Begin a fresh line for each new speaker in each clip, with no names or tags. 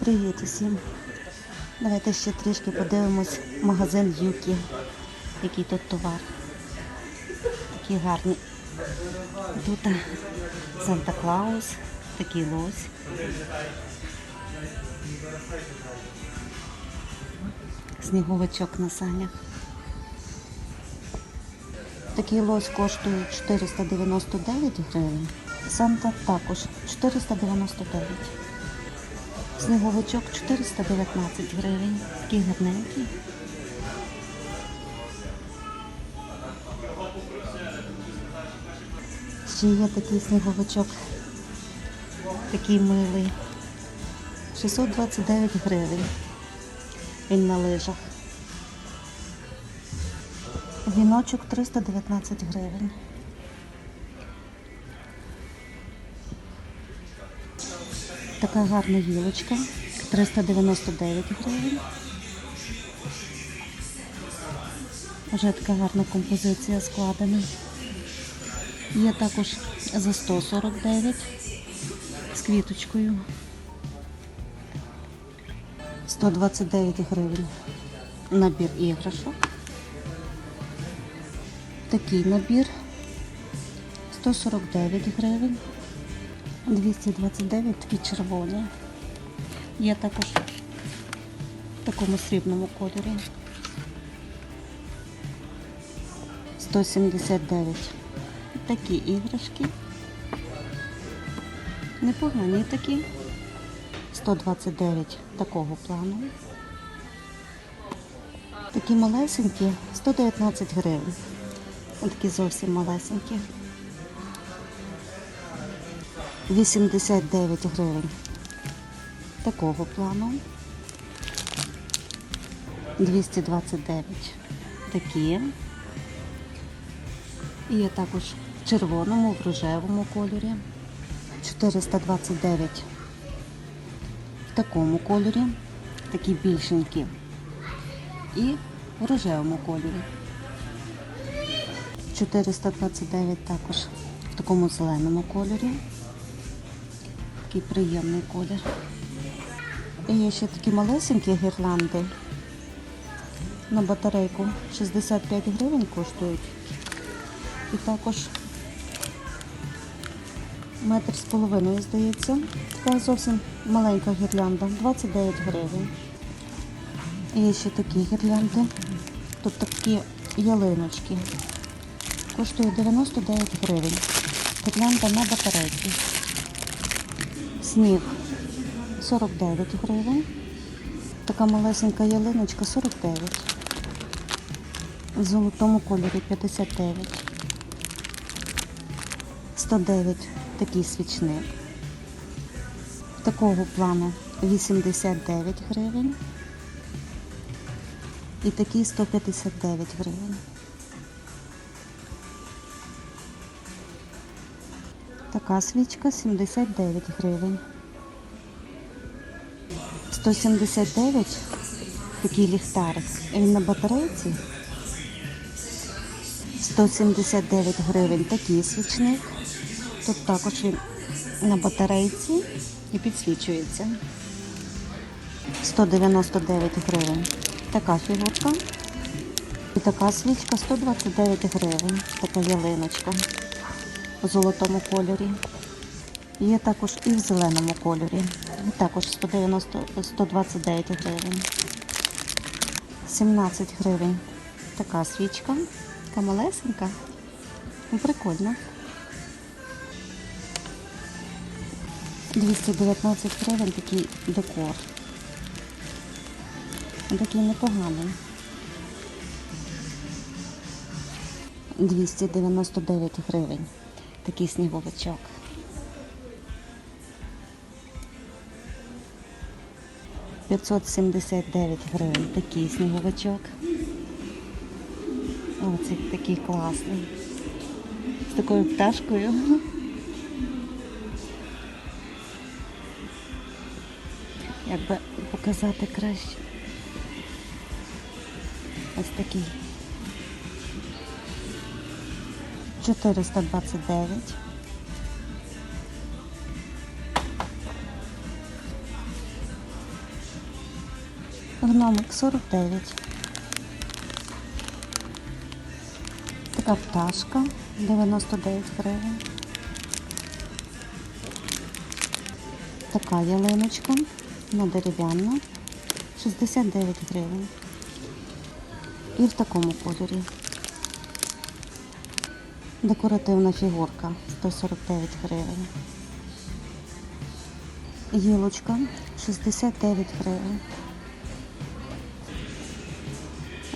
Привіт усім. Давайте ще трішки подивимось магазин Юкі. Який тут товар. Такі гарні. Тут Санта Клаус, такий лось. Сніговичок на санях. Такий лось коштує 499 гривень. Санта також 499. Сніговичок 419 гривень. Такий гарненький. Ще є такий сніговичок. Такий милий. 629 гривень. Він на лижах. Віночок 319 гривень. Така гарна гілочка. 399 гривень. Вже така гарна композиція складена. Є також за 149 з квіточкою. 129 гривень. Набір іграшок. Такий набір 149 гривень. 229 такі червоні. Є також в такому срібному кольорі. 179. Такі іграшки. Непогані такі. 129 такого плану. Такі малесенькі 119 гривень. Ось Такі зовсім малесенькі. 89 гривень. Такого плану. 229 такі. І є також в червоному, в рожевому кольорі. 429 в такому кольорі. Такі більшенькі. І в рожевому кольорі. 429 також в такому зеленому кольорі. Такий приємний колір. І є ще такі малесенькі гірлянди. На батарейку 65 гривень коштують. І також метр з половиною, здається. Така зовсім маленька гірлянда, 29 гривень. І є ще такі гірлянди. Тут такі ялиночки. Коштує 99 гривень. Гірлянда на батарейці. Сніг 49 гривень. Така малесенька ялиночка 49. В золотому кольорі 59. 109 такий свічник. Такого плану 89 гривень. І такий 159 гривень. Така свічка 79 гривень. 179 такий ліхтарик. Він на батарейці. 179 гривень такий свічник. Тут також він на батарейці і підсвічується. 199 гривень. Така фігурка. І така свічка 129 гривень. Така ялиночка у золотому кольорі. Є також і в зеленому кольорі. Також 190, 129 гривень. 17 гривень. Така свічка. Така малесенька. Ну, Прикольно. 219 гривень такий декор. Такий непоганий. 299 гривень. Такий сніговичок. П'ятсот сімдесят дев'ять гривень. Такий сніговичок. Оце такий класний. З такою пташкою. Як би показати краще. Ось такий. 429. Гномик 49. Така пташка 99 гривень. Така ялиночка на дерев'яна 69 гривень. І в такому кольорі. Декоративна фігурка 149 гривень. Гілочка 69 гривень.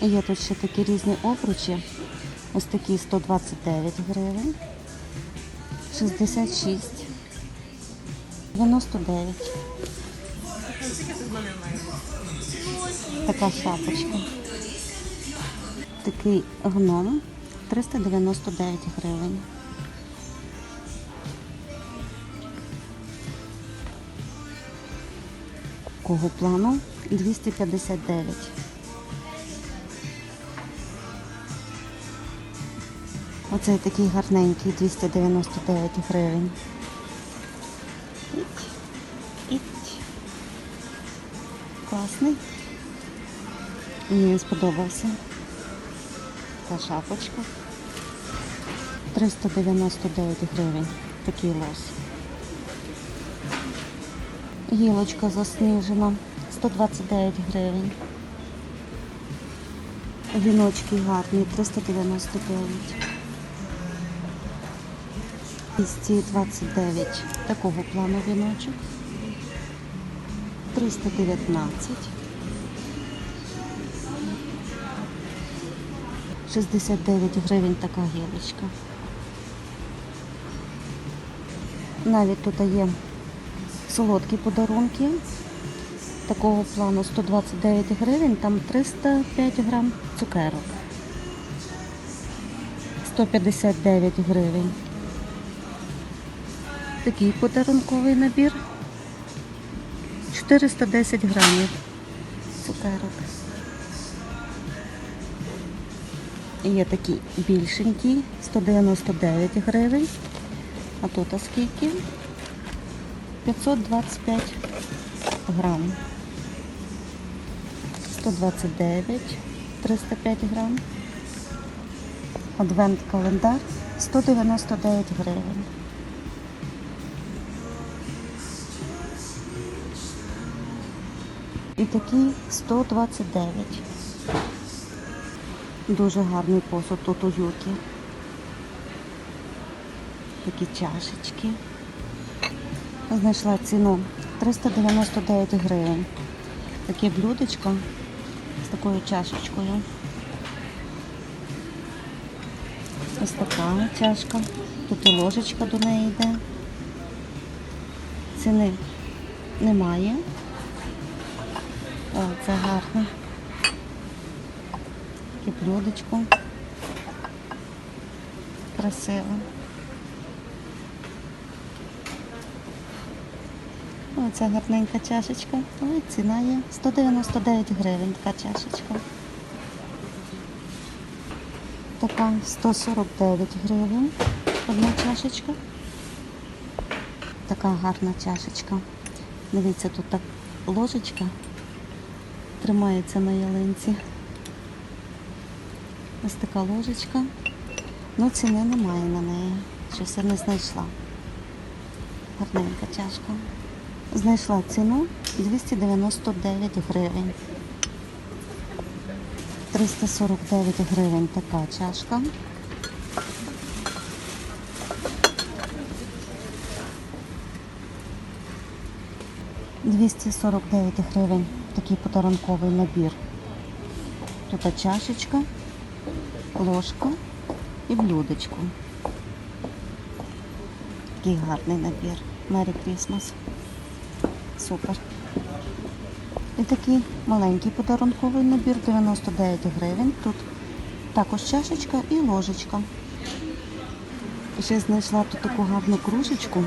Є тут ще такі різні обручі. Ось такі 129 гривень. 66. 99. Така шапочка. Такий гном 399 гривень. Кого плану 259. Оцей такий гарненький 299 гривень. Іть. Іть. Класний. Мені сподобався. Така шапочка. 399 гривень. Такий лос. Гілочка засніжена. 129 гривень. Віночки гарні, 399. 229. Такого плану віночок. 319. 69 гривень така гілочка. Навіть тут є солодкі подарунки. Такого плану 129 гривень, там 305 грам цукерок. 159 гривень. Такий подарунковий набір. 410 грамів цукерок. Є такий більшенький, 199 гривень. А тут а скільки? 525 грам. 129, 305 грам. Адвент календар 199 гривень. І такий 129. Дуже гарний посуд тут у юки. Такі чашечки. Знайшла ціну 399 гривень. Таке блюдечко з такою чашечкою. Ось така чашка. Тут і ложечка до неї йде. Ціни немає. О, це гарно. Блюдечко. Красиво. Оця гарненька чашечка. Ой, ціна є 199 гривень така чашечка. Така 149 гривень. Одна чашечка. Така гарна чашечка. Дивіться, тут так ложечка тримається на ялинці. Ось така ложечка. Ну, ціни немає на неї. Щось я не знайшла. Гарненька чашка. Знайшла ціну 299 гривень. 349 гривень така чашка. Двісті сорок дев'ять гривень такий подарунковий набір. Тут чашечка, ложка і блюдечко. Такий гарний набір. Merry Christmas. Супер. І такий маленький подарунковий набір 99 гривень. Тут також чашечка і ложечка. Ще знайшла тут таку гарну кружечку.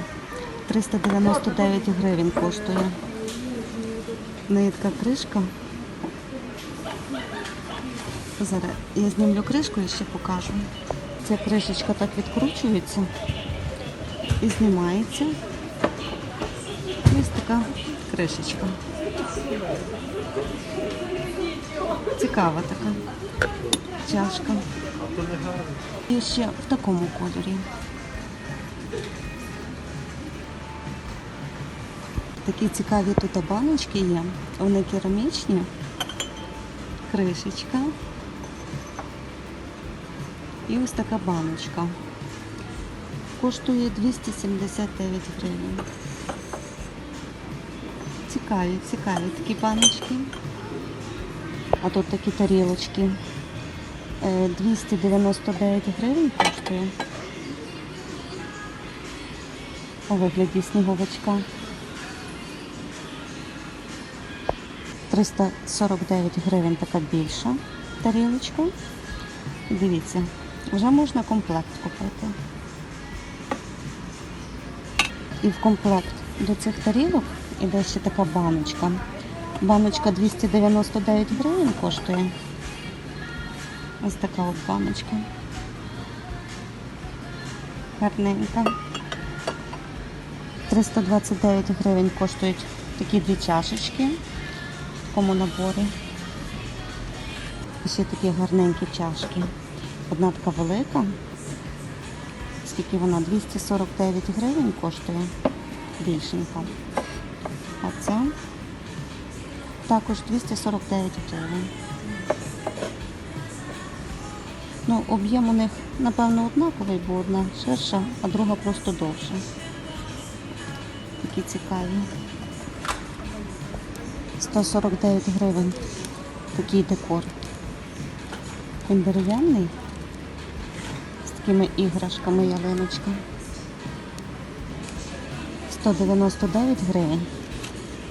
399 гривень коштує. Така кришка. Зараз я знімлю кришку і ще покажу. Ця кришечка так відкручується і знімається. Ось така кришечка. Цікава така чашка. І ще в такому кольорі. Такі цікаві тут баночки є. Вони керамічні. Кришечка. І ось така баночка. Коштує 279 гривень. Цікаві, цікаві такі баночки. А тут такі тарілочки. Е, 299 гривень коштує. У вигляді сніговичка. 349 гривень така більша тарілочка. Дивіться, вже можна комплект купити. І в комплект до цих тарілок іде ще така баночка. Баночка 299 гривень коштує. Ось така от баночка. Гарненька. 329 гривень коштують такі дві чашечки в такому наборі. І ще такі гарненькі чашки. Одна така велика. Скільки вона? 249 гривень коштує більшенька. А ця також 249 гривень. Ну, об'єм у них, напевно, однаковий, бо одна ширша, а друга просто довша. Такі цікаві. 149 гривень. Такий декор. Він дерев'яний такими іграшками ялиночка. 199 гривень.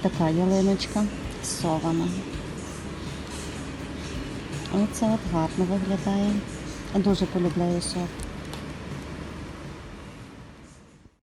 Така ялиночка сована. Оце от гарно виглядає. Дуже полюбляю сов.